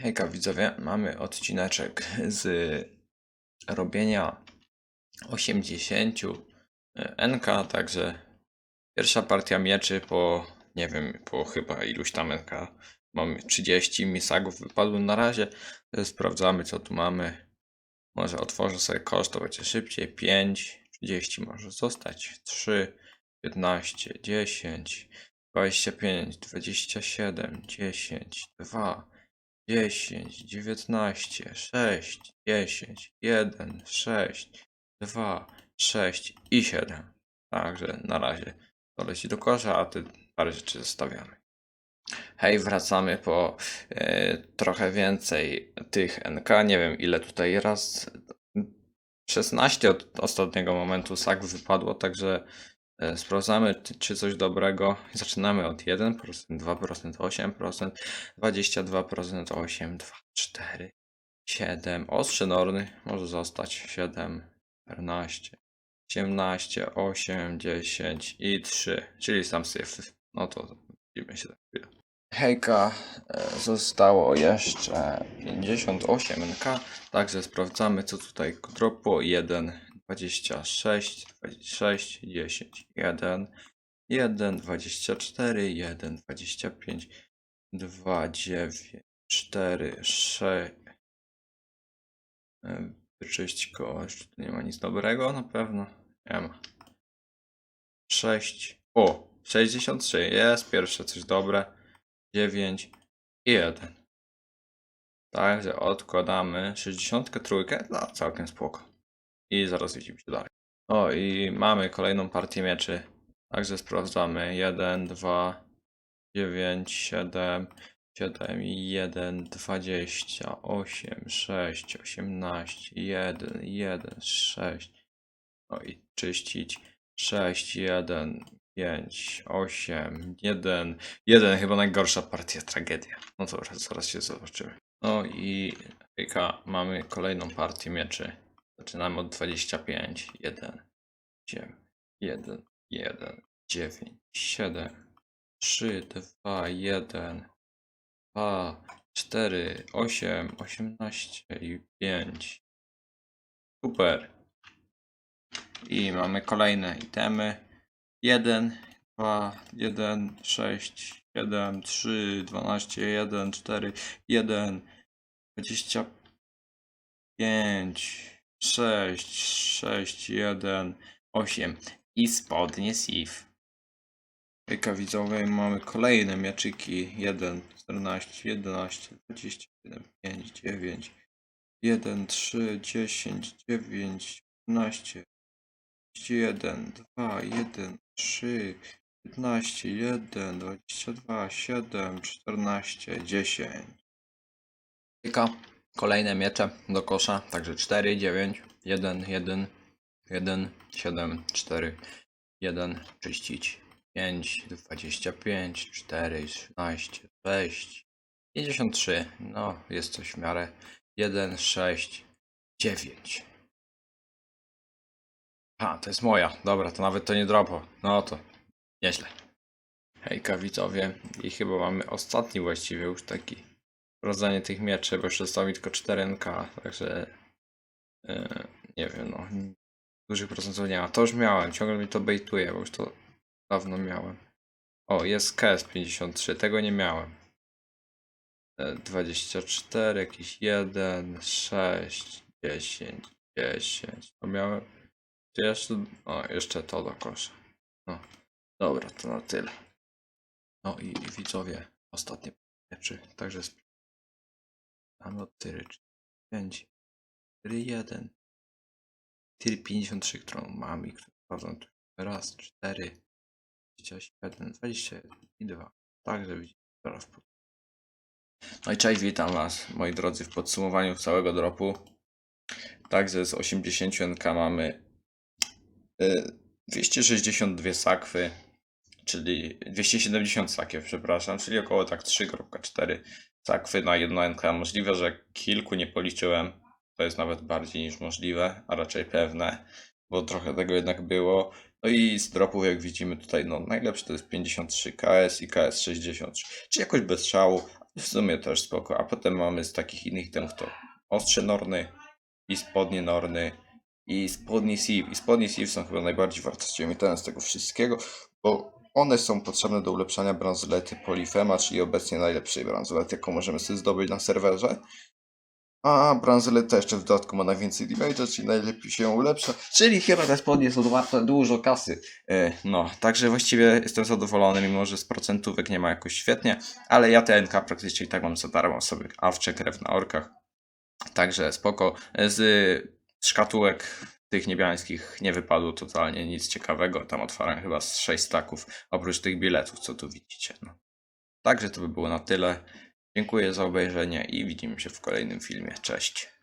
Hejka widzowie, mamy odcineczek z robienia 80 NK, także pierwsza partia mieczy po, nie wiem, po chyba iluś tam NK. Mamy 30 misagów wypadło na razie. Sprawdzamy co tu mamy. Może otworzę sobie koszt, to będzie szybciej. 5, 30 może zostać. 3, 15, 10, 25, 27, 10, 2, 10, 19, 6, 10, 1, 6, 2, 6 i 7. Także na razie to leci do kosza, a ty parę rzeczy zostawiamy. Hej, wracamy po e, trochę więcej tych NK. Nie wiem ile tutaj raz. 16 od ostatniego momentu sak wypadło, także sprawdzamy czy- coś dobrego. Zaczynamy od 1%, 2%, 8%, 22%, 8, 2, 4, 7. Ostrze norny może zostać 7, 14, 18, 8, 10 i 3, czyli sam syf. No to widzimy się. Hejka, e, zostało jeszcze 58 NK, także sprawdzamy co tutaj dropło. 1, 26, 26, 10, 1, 1, 24, 1, 25, 2, 9, 4, 6. E, Wyczyść kość, tu nie ma nic dobrego na pewno. Nie ma. 6. O, 63. Jest pierwsze coś dobre. 9 i 1. Także odkładamy 63. No, całkiem spoko. I zaraz widzimy się dalej. O, i mamy kolejną partię mieczy. Także sprawdzamy. 1, 2, 9, 7, 7 i 1, 20, 8, 6, 18, 1, 1, 6. No i czyścić. 6, 1, 5, 8, 1, 1. Chyba najgorsza partia, tragedia. No to zaraz, się zobaczymy. No i mamy kolejną partię mieczy. Zaczynamy od 25, 1, 9, 1, 1, 9, 7, 3, 2, 1, 2, 4, 8, 18 i 5. Super. I mamy kolejne itemy. 1, 2, 1, 6, 7, 3, 12, 1, 4, 1, 25, 6, 6, 1, 8 i spodnie SIF. Jaka widzowie, mamy kolejne mieczyki. 1, 14, 11, 27, 5, 9, 1, 3, 10, 9, 15, 1, 2, 1, 3, 15, 1, 22, 7, 14, 10. Kilka kolejne miecze do kosza, także 4, 9, 1, 1, 1, 7, 4, 1, czyścić, 5, 25, 4, 13, 6, 53, no jest coś w miarę, 1, 6, 9. A, to jest moja. Dobra, to nawet to nie dropo. No to nieźle. Hejka widzowie. I chyba mamy ostatni właściwie już taki rodzenie tych mieczy, bo jeszcze zostało mi tylko 4NK, także e, nie wiem, no dużych procentów nie ma. To już miałem, ciągle mi to bejtuje, bo już to dawno miałem. O, jest KS 53, tego nie miałem. E, 24, jakiś 1, 6, 10, 10. To miałem. Czy jeszcze, o, jeszcze to do kosza. No, dobra, to na tyle. No i widzowie, ostatnie rzeczy, także mamy od tyry 5, 4, 1, tyry 53, którą mam i którą tu. Raz, 4, 27, 21 i 2. Także widzicie, zaraz po... No i cześć, witam was, moi drodzy, w podsumowaniu całego dropu. Także z 80 NK mamy y, 262 sakwy, czyli 270 sakiew, przepraszam, czyli około tak 3,4 sakwy na jedno NK. Możliwe, że kilku nie policzyłem, to jest nawet bardziej niż możliwe, a raczej pewne, bo trochę tego jednak było. No i z dropów, jak widzimy tutaj, no najlepszy to jest 53 KS i KS 63, czyli jakoś bez szału, W sumie też spoko. A potem mamy z takich innych temów to ostrze norny i spodnie norny i spodnie sieve. I spodnie sieve są chyba najbardziej wartościowymi ten z tego wszystkiego, bo one są potrzebne do ulepszania bransolety Polifema, czyli obecnie najlepszej bransolety, jaką możemy sobie zdobyć na serwerze. A bransoleta jeszcze w dodatku ma najwięcej damage'a, czyli najlepiej się ją ulepsza. Czyli chyba te spodnie są warte dużo kasy. E, no, także właściwie jestem zadowolony, mimo że z procentówek nie ma jakoś świetnie, ale ja TNK praktycznie i tak mam za darmo sobie awcze krew na orkach. Także spoko. Z szkatułek tych niebiańskich nie wypadło totalnie nic ciekawego. Tam otwarłem chyba z 6 staków, oprócz tych biletów, co tu widzicie. No. Także to by było na tyle. Dziękuję za obejrzenie i widzimy się w kolejnym filmie. Cześć.